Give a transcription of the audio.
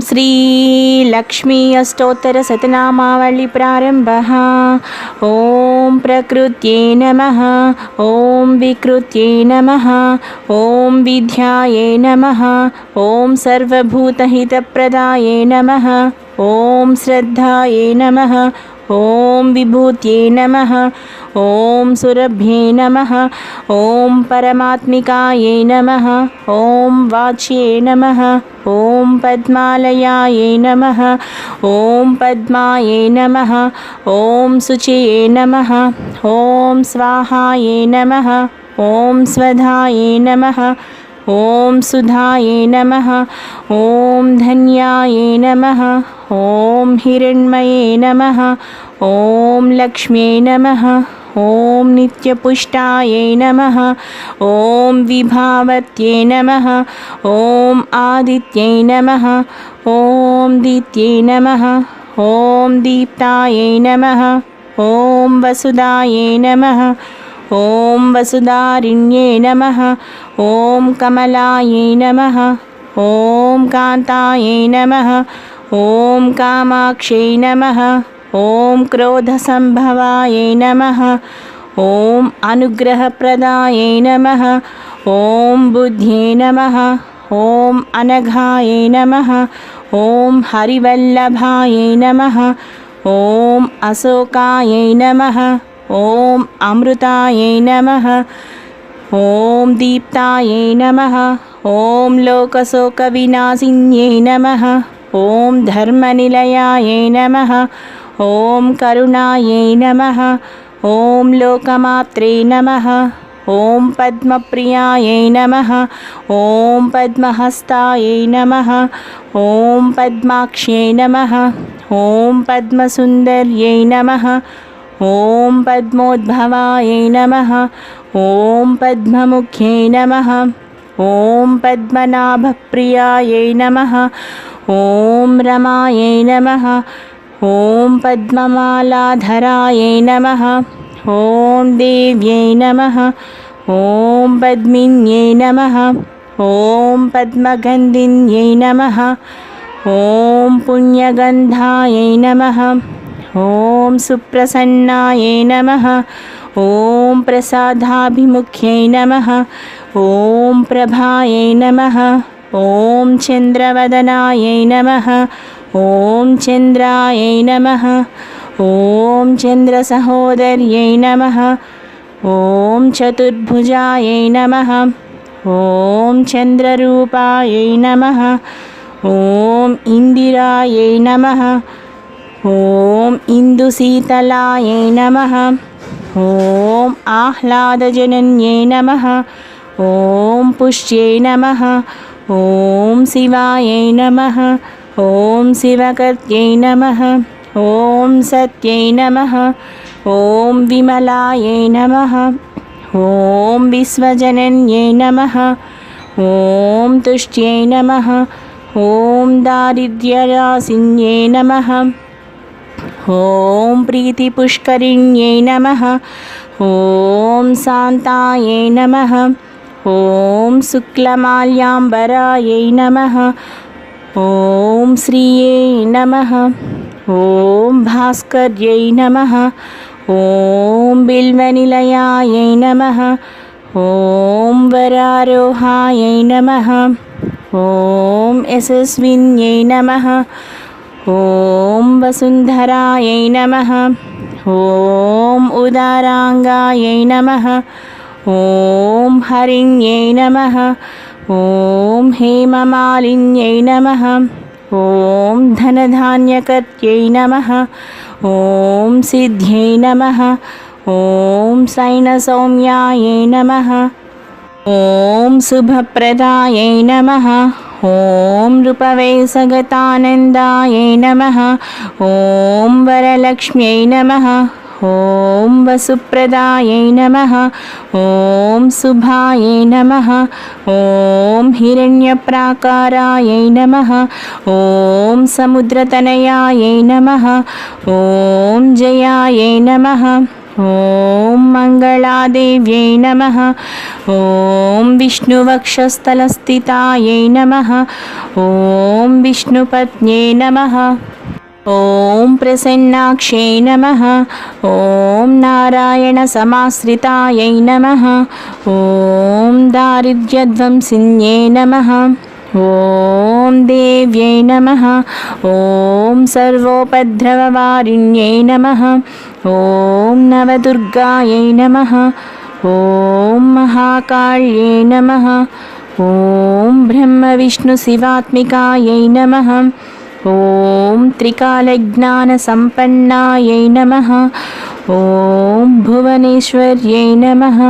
శ్రీ లక్ష్మీ అష్టోత్తర శతనామావళి ప్రారంభ ఓం ప్రకృత్యే నమ ఓం వికృత్యే నమ ఓం విద్యాయే నమ ఓం సర్వభూతహితప్రదాయే నమ ఓం శ్రద్ధాయే నమ ॐ विभूत्यै नमः ॐ सुरभ्ये नमः ॐ परमात्मिकायै नमः ॐ वाच्ये नमः ॐ पद्मालयायै नमः ॐ पद्मायै नमः ॐ शुचये नमः ॐ स्वाहायै नमः ॐ स्वधायै नमः ॐ सुधायै नमः ॐ धन्यायै नमः ॐ हिरण्मये नमः ॐ लक्ष्म्यै नमः ॐ नित्यपुष्टायै नमः ॐ विभावत्यै नमः ॐ आदित्यै नमः ॐ दीत्यै नमः ॐ दीप्तायै नमः ॐ वसुदायै नमः ॐ वसुधारिण्ये नमः ॐ कमलायै नमः ॐ कान्तायै नमः ॐ कामाक्ष्यै नमः ॐ क्रोधसम्भवायै नमः ॐ अनुग्रहप्रदायै नमः ॐ बुद्ध्ये नमः ॐ अनघायै नमः ॐ हरिवल्लभायै नमः ॐ अशोकायै नमः ఓం అమృతాయై నమ. ఓం దీప్తాయై నమ. ఓం లోకశోక వినాశిన్యై నమ. ఓం ధర్మనిలయాయై నమ. ఓం కరుణాయై నమ. ఓం లోకమాత్రే నమ. ఓం పద్మప్రియాయై నమ. ఓం పద్మహస్తాయై నమ. ఓం పద్మాక్ష్యై నమ. ఓం పద్మసుందర్యై నమ. ॐ पद्मोद्भवायै नमः। ॐ पद्ममुख्यै नमः। ॐ पद्मनाभप्रियायै नमः। ॐ रमायै नमः। ॐ पद्ममालाधरायै नमः। ॐ देव्यै नमः। ॐ पद्मिन्यै नमः। ॐ पद्मगन्धिन्यै नमः। ॐ पुण्यगन्धायै नमः ఓం సుప్రసన్నాయే నమ. ఓం ప్రసాదాభిముఖ్యై నమ. ఓం ప్రభాయై నమ. ఓం చంద్రవదనాయై నమ. ఓం చంద్రాయై నమ. ఓం చంద్రసహోదర్యై నమ. ఓం చతుర్భుజాయై నమ. ఓం చంద్రరూపాయై నమ. ఓం ఇందిరాయై నమ. ఓం ఇందుశీతలాయే నమ. ఓం ఆహ్లాదజనన్యే నమ. ఓం పుష్యే నమ. ఓం శివాయే నమ. ఓం శివకర్త్యై నమ. ఓం సత్యై నమ. ఓం విమలాయే నమ. ఓం విశ్వజనన్యే నమ. ఓం తుష్ట్యై నమ. ఓం దారిద్ర్యరాసిన్యే నమ. ॐ प्रीतिपुष्करिण्यै नमः ॐ शान्तायै नमः ॐ शुक्लमाल्याम्बरायै नमः ॐ श्रियै नमः ॐ भास्कर्यै नमः ॐ बिल्वनिलयायै नमः ॐ वरारोहायै नमः ॐ यशस्विन्यै नमः ఓం వసుంధరాయై నమ. ఓం ఉదారాంగాయై నమ. ఓం హరిణ్యై నమ. ఓం హేమమాలిన్యై నమ. ఓం ధనధాన్యకర్త్యై నమ. ఓం సిద్ధ్యై నమ. ఓం సైనసౌమ్యాయై నమ. ఓం శుభప్రదాయై నమ. ॐ नृपवैसगतानन्दायै नमः ॐ वरलक्ष्म्यै नमः ॐ वसुप्रदायै नमः ॐ शुभायै नमः ॐ हिरण्यप्राकारायै नमः ॐ समुद्रतनयायै नमः ॐ जयायै नमः ॐ मङ्गलादेव्यै नमः ॐ विष्णुवक्षस्थलस्थितायै नमः ॐ विष्णुपत्न्यै नमः ॐ प्रसन्नाक्षै नमः ॐ नारायणसमाश्रितायै नमः ॐ दारिद्र्यध्वंसिन्यै नमः ఓం దేవ్యై నమ. ఓం సర్వోపద్రవవారిణ్యై నమ. ఓం నవదుర్గాయై నమ. ఓం మహాకాళ్యై నమ. ఓం బ్రహ్మ విష్ణు శివాత్మికాయై నమ. ఓం త్రికాలజ్ఞానసంపన్నాయై నమ. ఓం భువనేశ్వర్యై నమ.